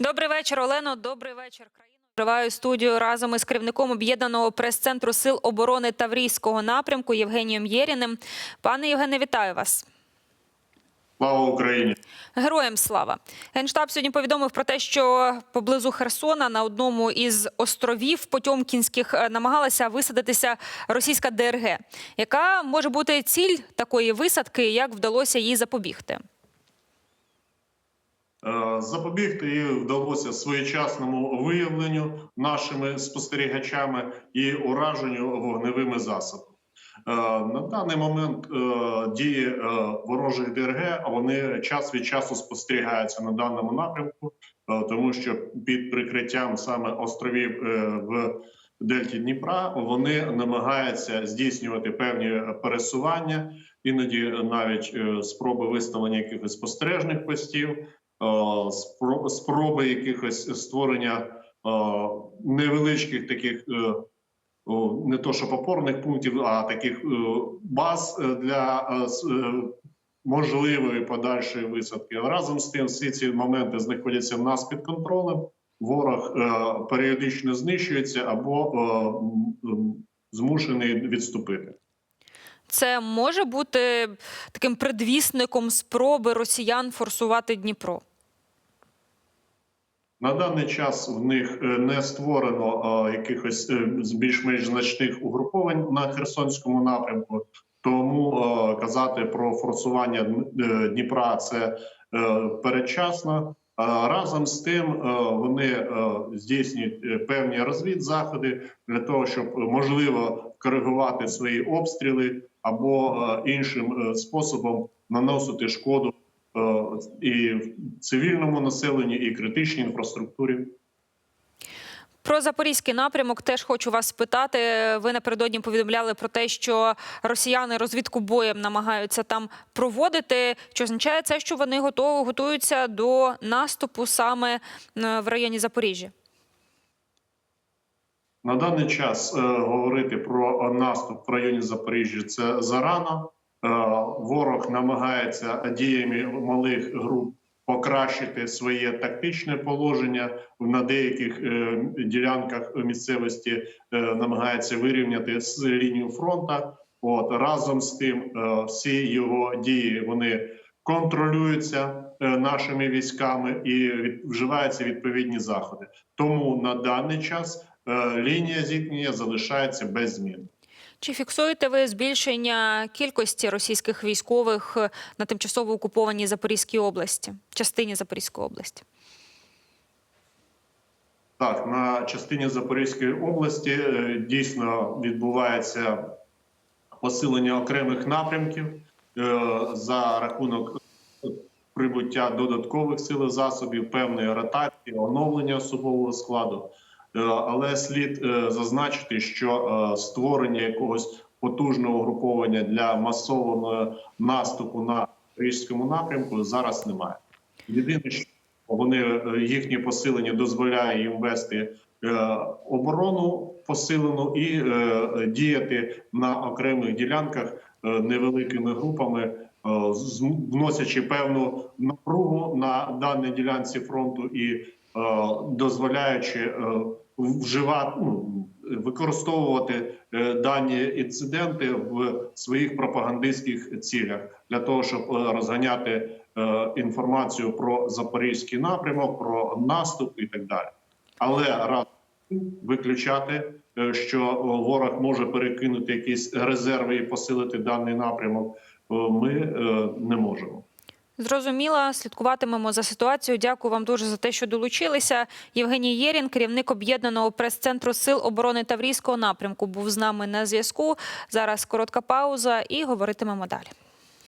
Добрий вечір, Олено. Добрий вечір, країно. Триваю студію разом із керівником об'єднаного прес-центру сил оборони Таврійського напрямку Євгенієм Єріним. Пане Євгене, вітаю вас. Слава Україні! Героям слава. Генштаб сьогодні повідомив про те, що поблизу Херсона на одному із островів Потьомкінських е, намагалася висадитися російська ДРГ. Яка може бути ціль такої висадки? Як вдалося їй запобігти? Е, Запобігти їй вдалося своєчасному виявленню нашими спостерігачами і ураженню вогневими засобами. Е, На даний момент е, дії ворожих ДРГ вони час від часу спостерігаються на даному напрямку, тому що під прикриттям саме островів в Дельті Дніпра вони намагаються здійснювати певні пересування, іноді навіть спроби виставлення якихось спостережних постів. Е, спроби якихось створення е, невеличких таких е, не то що опорних пунктів, а таких баз для можливої подальшої висадки. Разом з тим, всі ці моменти знаходяться в нас під контролем. Ворог періодично знищується або змушений відступити. Це може бути таким предвісником спроби росіян форсувати Дніпро. На даний час в них е, не створено якихось е, більш-менш значних угруповань на Херсонському напрямку. Тому е, казати про форсування Дніпра це передчасно. Разом з тим вони здійснюють певні розвідзаходи для того, щоб можливо коригувати свої обстріли або іншим способом наносити шкоду е, і цивільному населенню, і критичній інфраструктурі. Про запорізький напрямок теж хочу вас спитати. Ви напередодні повідомляли про те, що росіяни розвідку боєм намагаються там проводити. Чи означає це, що вони готові готуються до наступу саме е, в районі Запоріжжя? На даний час е, говорити про наступ в районі Запоріжжя це зарано. Ворог намагається діями малих груп покращити своє тактичне положення на деяких е, ділянках місцевості е, намагається вирівняти з лінію фронта. От разом з тим, е, всі його дії вони контролюються нашими військами і вживаються відповідні заходи. Тому на даний час лінія зіткнення залишається без змін. Чи фіксуєте ви збільшення кількості російських військових е, на тимчасово окупованій Запорізькій області, частині Запорізької області? Так, на частині Запорізької області е, дійсно відбувається посилення окремих напрямків е, за рахунок прибуття додаткових сил і засобів, певної ротації, оновлення особового складу. Е, Але слід е, зазначити, що е, створення якогось потужного угруповання для масованого наступу на річському напрямку зараз немає. Єдине, що вони їхнє посилення дозволяє їм вести оборону посилену і діяти на окремих ділянках невеликими групами, вносячи певну напругу на даній ділянці фронту і е, дозволяючи е, вживати ну, використовувати е, дані інциденти в своїх пропагандистських цілях для того, щоб е, розганяти е, інформацію про запорізький напрямок, про наступ і так далі. Але раз виключати, е, що е, ворог може перекинути якісь резерви і посилити даний напрямок, е, ми е, не можемо. Зрозуміло, слідкуватимемо за ситуацією. Дякую вам дуже за те, що долучилися. Євгеній Єрін, керівник об'єднаного прес-центру сил оборони Таврійського напрямку, був з нами на зв'язку. Зараз коротка пауза і говоритимемо далі.